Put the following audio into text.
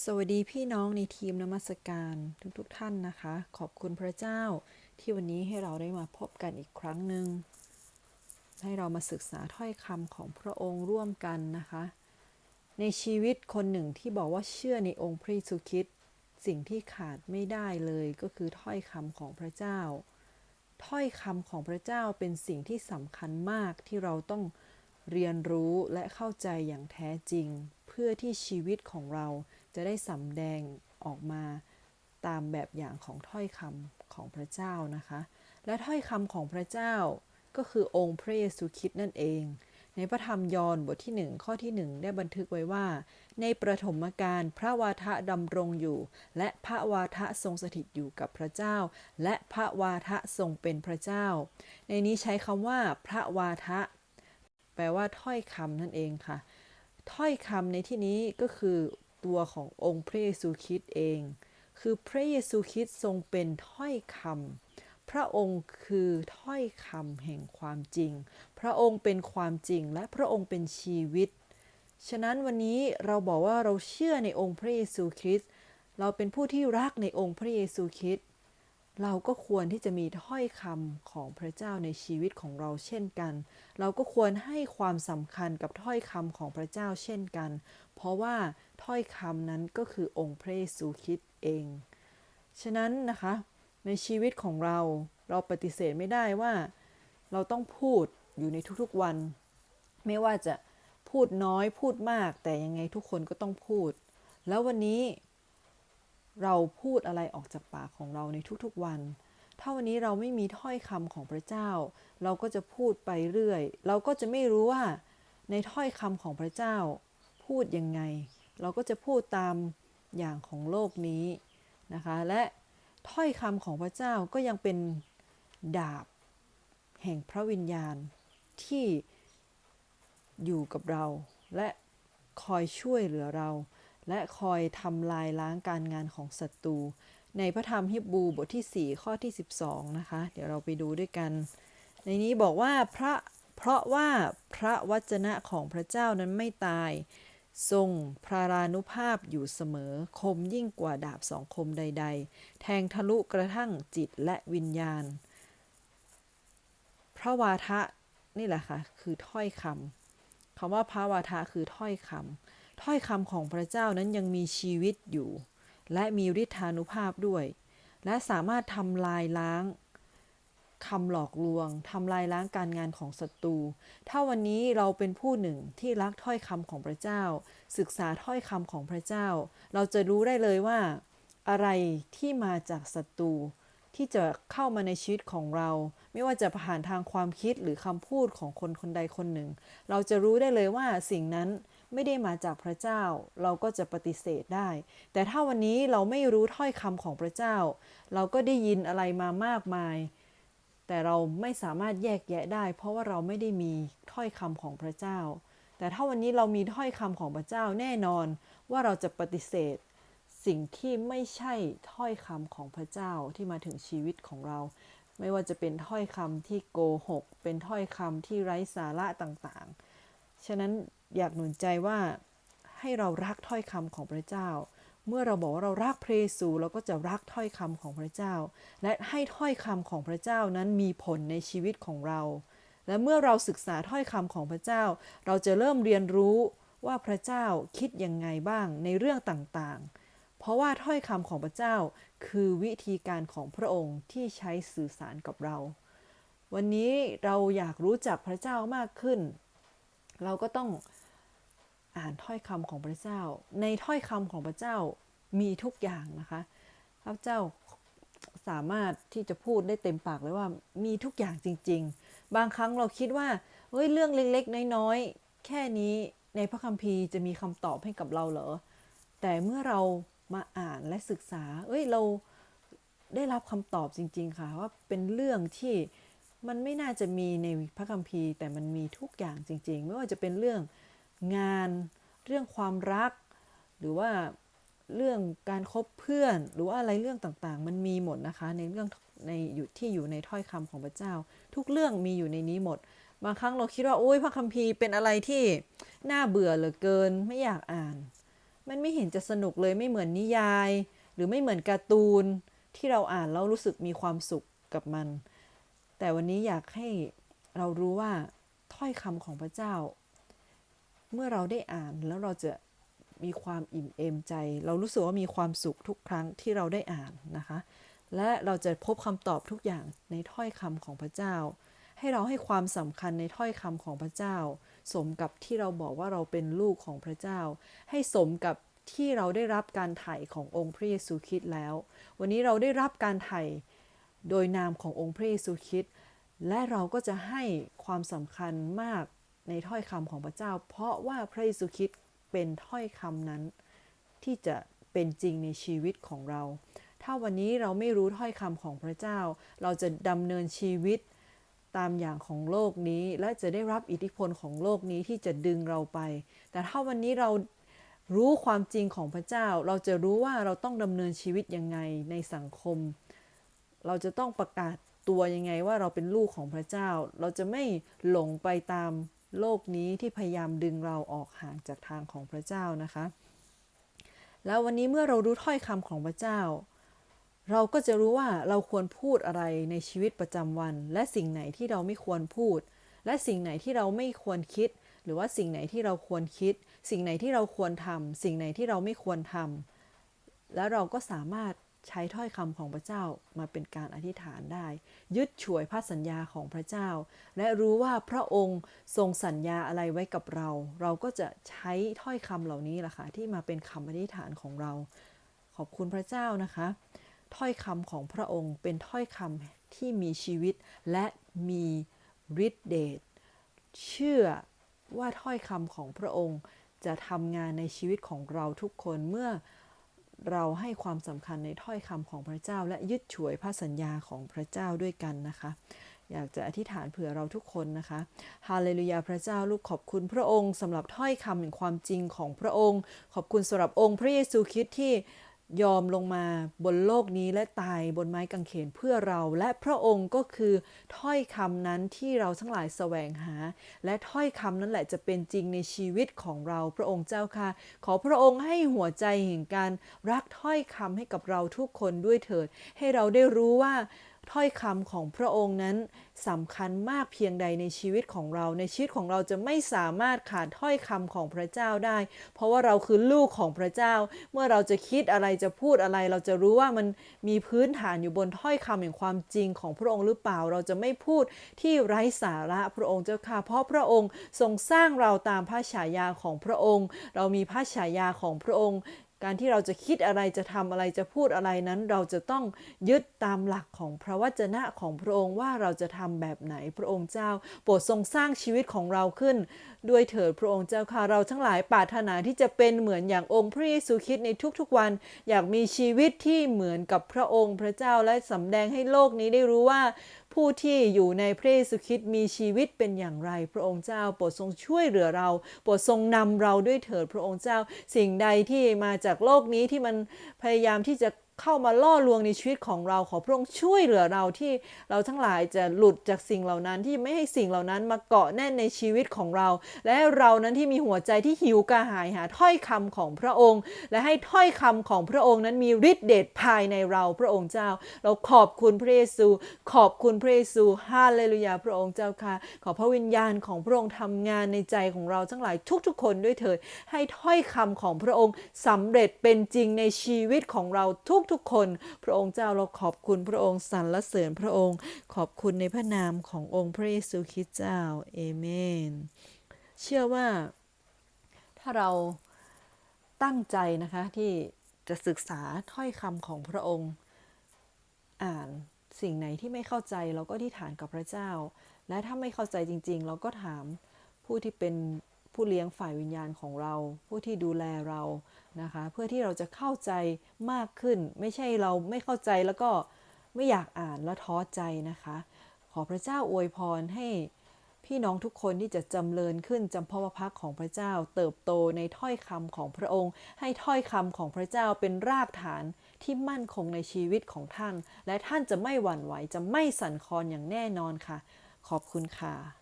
สวัสดีพี่น้องในทีมนมัสการทุกๆทท่านนะคะ ขอบคุณพระเจ้าที่วันนี้ให้เราได้มาพบกันอีกครั้งหนึ่งให้เรามาศึกษาถ้อยคำของพระองค์ร่วมกันนะคะ ในชีวิตคนหนึ่งที่บอกว่าเชื่อในองค์พระเยซูคริสต์สิ่งที่ขาดไม่ได้เลยก็คือถ้อยคำของพระเจ้า ถ้อยคำของพระเจ้าเป็นสิ่งที่สำคัญมากที่เราต้องเรียนรู้และเข้าใจอย่างแท้จริง เพื่อที่ชีวิตของเรา จะได้สำแดงออกมาตามแบบอย่างของถ้อยคำของพระเจ้านะคะ และถ้อยคำของพระเจ้าก็คือองค์พระเยซูคริสต์นั่นเอง ในพระธรรมยอห์นบทที่ 1 ข้อที่ 1 ได้บันทึกไว้ว่า ในประถมกาลพระวาทะดำรงอยู่ และพระวาทะทรงสถิตอยู่กับพระเจ้า และพระวาทะทรงเป็นพระเจ้า ในนี้ใช้คำว่า พระวาทะ แปลว่าถ้อยคำนั่นเองค่ะ ถ้อยคำในที่นี้ก็คือ ตัวขององค์พระเยซูคริสต์เอง คือพระเยซูคริสต์ทรงเป็นถ้อยคำพระองค์คือถ้อยคำแห่งความจริง พระองค์เป็นความจริงและพระองค์เป็นชีวิต ฉะนั้นวันนี้เราบอกว่าเราเชื่อในองค์พระเยซูคริสต์เราเป็นผู้ที่รักในองค์พระเยซูคริสต์เราก็ควรที่จะมีถ้อยคำของพระเจ้าในชีวิตของเราเช่นกัน เราก็ควรให้ความสำคัญกับถ้อยคำของพระเจ้าเช่นกัน เพราะว่า ถ้อยคำนั้นก็คือองค์พระเยซูคริสต์เอง ฉะนั้นนะคะในชีวิตของเราเราปฏิเสธไม่ได้ว่า เราต้องพูดอยู่ในทุกๆวัน ไม่ว่าจะพูดน้อยพูดมาก แต่ยังไงทุกคนก็ต้องพูด แล้ววันนี้เราพูดอะไรออกจากปากของเราในทุกๆวัน ถ้าวันนี้เราไม่มีถ้อยคำของพระเจ้า เราก็จะพูดไปเรื่อย เราก็จะไม่รู้ว่าในถ้อยคำของพระเจ้า พูดยังไง เราก็จะพูดตามอย่างของโลกนี้นะคะ และถ้อยคำของพระเจ้าก็ยังเป็นดาบแห่งพระวิญญาณที่อยู่กับเรา และคอยช่วยเหลือเรา และคอยทำลายล้างการงานของศัตรูในพระธรรมฮิบูบทที่ 4 ข้อที่ 12 นะคะ เดี๋ยวเราไปดูด้วยกัน ในนี้บอกว่าพระเพราะว่าพระวจนะของพระเจ้านั้นไม่ตาย ทรงพรารานุภาพอยู่เสมอคมยิ่งกว่าดาบสองคมใด ๆ แทงทะลุกระทั่งจิตและวิญญาณ พระวาทะนี่แหละค่ะ คือถ้อยคำคำว่าพระวาทะคือถ้อยคำถ้อยคำของพระเจ้านั้นยังมีชีวิตอยู่ และมีฤทธานุภาพด้วย และสามารถทำลายล้าง คำหลอกลวงทำลายล้างการงานของศัตรู ถ้าวันนี้เราเป็นผู้หนึ่งที่รักถ้อยคำของพระเจ้า ศึกษาถ้อยคำของพระเจ้า เราจะรู้ได้เลยว่า อะไรที่มาจากศัตรูที่จะเข้ามาในชีวิตของเรา ไม่ว่าจะผ่านทางความคิดหรือคำพูดของคนคนใดคนหนึ่ง เราจะรู้ได้เลยว่าสิ่งนั้นไม่ได้มาจากพระเจ้า เราก็จะปฏิเสธได้ แต่ถ้าวันนี้เราไม่รู้ถ้อยคำของพระเจ้า เราก็ได้ยินอะไรมามากมาย แต่เราไม่สามารถแยกแยะได้ เพราะว่าเราไม่ได้มีถ้อยคำของพระเจ้า แต่ถ้าวันนี้เรามีถ้อยคำของพระเจ้าแน่นอนว่าเราจะปฏิเสธ สิ่งที่ไม่ใช่ถ้อยคำของพระเจ้าที่มาถึงชีวิตของเรา ไม่ว่าจะเป็นถ้อยคำที่โกหก เป็นถ้อยคำที่ไร้สาระต่างๆ ฉะนั้นอยากหนุนใจว่าให้เรารักถ้อยคำของพระเจ้า เมื่อเราบอกว่าเรารักพระเยซูเราก็จะรักถ้อยคำของพระเจ้า และให้ถ้อยคำของพระเจ้านั้นมีผลในชีวิตของเรา และเมื่อเราศึกษาถ้อยคำของพระเจ้า เราจะเริ่มเรียนรู้ว่าพระเจ้าคิดยังไงบ้างในเรื่องต่างๆ เพราะว่าถ้อยคำของพระเจ้าคือวิธีการของพระองค์ที่ใช้สื่อสารกับเรา วันนี้เราอยากรู้จักพระเจ้ามากขึ้น เราก็ต้อง อ่านถ้อยคำของพระเจ้า ในถ้อยคำของพระเจ้ามีทุกอย่างนะคะพระเจ้าสามารถที่จะพูดได้เต็มปากเลยว่ามีทุกอย่างจริง ๆ บางครั้งเราคิดว่าเฮ้ยเรื่องเล็กๆ น้อยๆ แค่นี้ในพระคัมภีร์จะมีคำตอบให้กับเราเหรอ แต่เมื่อเรามาอ่านและศึกษา เอ้ยเราได้รับคำตอบจริง ๆ ค่ะ ว่าเป็นเรื่องที่มันไม่น่าจะมีในพระคัมภีร์ แต่มันมีทุกอย่างจริง ๆ ไม่ว่าจะเป็นเรื่อง งาน เรื่องความรัก หรือว่าเรื่องการคบเพื่อน หรือว่าอะไรเรื่องต่างๆ มันมีหมดนะคะ ในเรื่องในอยู่ที่อยู่ในถ้อยคำของพระเจ้า ทุกเรื่องมีอยู่ในนี้หมด บางครั้งเราคิดว่าโอ้ยพระคัมภีร์เป็นอะไรที่น่าเบื่อเหลือเกินไม่อยากอ่าน มันไม่เห็นจะสนุกเลยไม่เหมือนนิยาย หรือไม่เหมือนการ์ตูนที่เราอ่านแล้วรู้สึกมีความสุขกับมัน แต่วันนี้อยากให้เรารู้ว่าถ้อยคำของพระเจ้า เมื่อเราได้อ่านแล้วเราจะมีความอิ่มเอมใจ เรารู้สึกว่ามีความสุขทุกครั้งที่เราได้อ่านนะคะ และเราจะพบคำตอบทุกอย่างในถ้อยคำของพระเจ้า ให้เราให้ความสำคัญในถ้อยคำของพระเจ้า สมกับที่เราบอกว่าเราเป็นลูกของพระเจ้า ให้สมกับที่เราได้รับการไถ่ขององค์พระเยซูคริสต์แล้ว วันนี้เราได้รับการไถ่โดยนามขององค์พระเยซูคริสต์และเราก็จะให้ความสำคัญมาก ในถ้อยคำของพระเจ้า เพราะว่าพระเยซูคริสต์เป็นถ้อยคำนั้น ที่จะเป็นจริงในชีวิตของเรา ถ้าวันนี้เราไม่รู้ถ้อยคำของพระเจ้า เราจะดำเนินชีวิตตามอย่างของโลกนี้ และจะได้รับอิทธิพลของโลกนี้ที่จะดึงเราไป แต่ถ้าวันนี้เรารู้ความจริงของพระเจ้า เราจะรู้ว่าเราต้องดำเนินชีวิตยังไงในสังคม เราจะต้องประกาศตัวยังไงว่าเราเป็นลูกของพระเจ้า เราจะไม่หลงไปตาม โลกนี้ที่พยายามดึงเราออกห่างจากทางของพระเจ้านะคะ แล้ววันนี้เมื่อเรารู้ถ้อยคำของพระเจ้า เราก็จะรู้ว่าเราควรพูดอะไรในชีวิตประจำวัน และสิ่งไหนที่เราไม่ควรพูด และสิ่งไหนที่เราไม่ควรคิด หรือว่าสิ่งไหนที่เราควรคิด สิ่งไหนที่เราควรทำสิ่งไหนที่เราไม่ควรทำแล้วเราก็สามารถ ใช้ถ้อยคำของพระเจ้ามาเป็นการอธิษฐานได้ ยึดฉวยพระสัญญาของพระเจ้า และรู้ว่าพระองค์ทรงสัญญาอะไรไว้กับเรา เราก็จะใช้ถ้อยคำเหล่านี้แหละค่ะที่มาเป็นคำอธิษฐานของเรา ขอบคุณพระเจ้านะคะ ถ้อยคำของพระองค์เป็นถ้อยคำที่มีชีวิตและมีฤทธิเดชเชื่อว่าถ้อยคำของพระองค์จะทำงานในชีวิตของเราทุกคนเมื่อ เราให้ความสำคัญในถ้อยคำของพระเจ้า และยึดฉวยพระสัญญาของพระเจ้าด้วยกันนะคะ อยากจะอธิษฐานเผื่อเราทุกคนนะคะฮาเลลูยาพระเจ้าลูกขอบคุณพระองค์สำหรับถ้อยคำแห่งความจริงของพระองค์ ขอบคุณสำหรับองค์พระเยซูคริสต์ที่ ยอมลงมาบนโลกนี้และตายบนไม้กางเขนเพื่อเรา และพระองค์ก็คือถ้อยคำนั้นที่เราทั้งหลายแสวงหา และถ้อยคำนั้นแหละจะเป็นจริงในชีวิตของเราพระองค์เจ้าค่ะ ขอพระองค์ให้หัวใจแห่งการรักถ้อยคำให้กับเราทุกคนด้วยเถิด ให้เราได้รู้ว่า ถ้อยคำของพระองค์นั้นสำคัญมากเพียงใดในชีวิตของเราในชีวิตของเราจะไม่สามารถขาดถ้อยคำของพระเจ้าได้ เพราะว่าเราคือลูกของพระเจ้า เมื่อเราจะคิดอะไรจะพูดอะไร เราจะรู้ว่ามันมีพื้นฐานอยู่บนถ้อยคำแห่งความจริงของพระองค์หรือเปล่า เราจะไม่พูดที่ไร้สาระพระองค์เจ้าค่ะเพราะพระองค์ทรงสร้างเราตามพระฉายาของพระองค์ เรามีพระฉายาของพระองค์ การที่เราจะคิดอะไรจะทำอะไรจะพูดอะไรนั้น เราจะต้องยึดตามหลักของพระวจนะของพระองค์ว่าเราจะทำแบบไหนพระองค์เจ้า โปรดทรงสร้างชีวิตของเราขึ้น ด้วยเถิดพระองค์เจ้าค่ะเราทั้งหลายปรารถนาที่จะเป็นเหมือนอย่างองค์พระเยซูคริสต์ในทุกๆวัน อยากมีชีวิตที่เหมือนกับพระองค์พระเจ้าและสำแดงให้โลกนี้ได้รู้ว่า ผู้ที่อยู่ในพระเยซูคริสต์มีชีวิตเป็นอย่างไร พระองค์เจ้าโปรดทรงช่วยเหลือเรา โปรดทรงนำเราด้วยเถิดพระองค์เจ้า สิ่งใดที่มาจากโลกนี้ที่มันพยายามที่จะ เข้ามาล่อลวงในชีวิตของเราขอพระองค์ช่วยเหลือเราที่เราทั้งหลายจะหลุดจากสิ่งเหล่านั้นที่ไม่ให้สิ่งเหล่านั้นมาเกาะแน่นในชีวิตของเรา และเรานั้นที่มีหัวใจที่หิวกระหายหาถ้อยคำของพระองค์ และให้ถ้อยคำของพระองค์นั้นมีฤทธิ์เดชภายในเราพระองค์เจ้า เราขอบคุณพระเยซู ขอบคุณพระเยซูฮาเลลูยาพระองค์เจ้าค่ะ ขอพระวิญญาณของพระองค์ทำงานในใจของเราทั้งหลายทุกๆ คนด้วยเถิดให้ถ้อยคำของพระองค์สำเร็จเป็นจริงในชีวิตของเราทุกๆคน พระองค์เจ้าเราขอบคุณพระองค์สรรเสริญพระองค์ ขอบคุณในพระนามขององค์พระเยซูคริสต์เจ้าเอเมน เชื่อว่า ถ้าเราตั้งใจนะคะที่จะศึกษาถ้อยคำของพระองค์ อ่านสิ่งไหนที่ไม่เข้าใจเราก็ที่ฐานกับพระเจ้า และถ้าไม่เข้าใจจริง ๆ เราก็ถามผู้ที่เป็น ผู้เลี้ยงฝ่ายวิญญาณของเรา ผู้ที่ดูแลเรานะคะ เพื่อที่เราจะเข้าใจมากขึ้น ไม่ใช่เราไม่เข้าใจแล้วก็ไม่อยากอ่านแล้วท้อใจนะคะ ขอพระเจ้าอวยพรให้พี่น้องทุกคนที่จะจำเริญขึ้นจำพระพักของพระเจ้า เติบโตในถ้อยคำของพระองค์ ให้ถ้อยคำของพระเจ้าเป็นรากฐานที่มั่นคงในชีวิตของท่าน และท่านจะไม่หวั่นไหวจะไม่สั่นคลอนอย่างแน่นอนค่ะ ขอบคุณค่ะ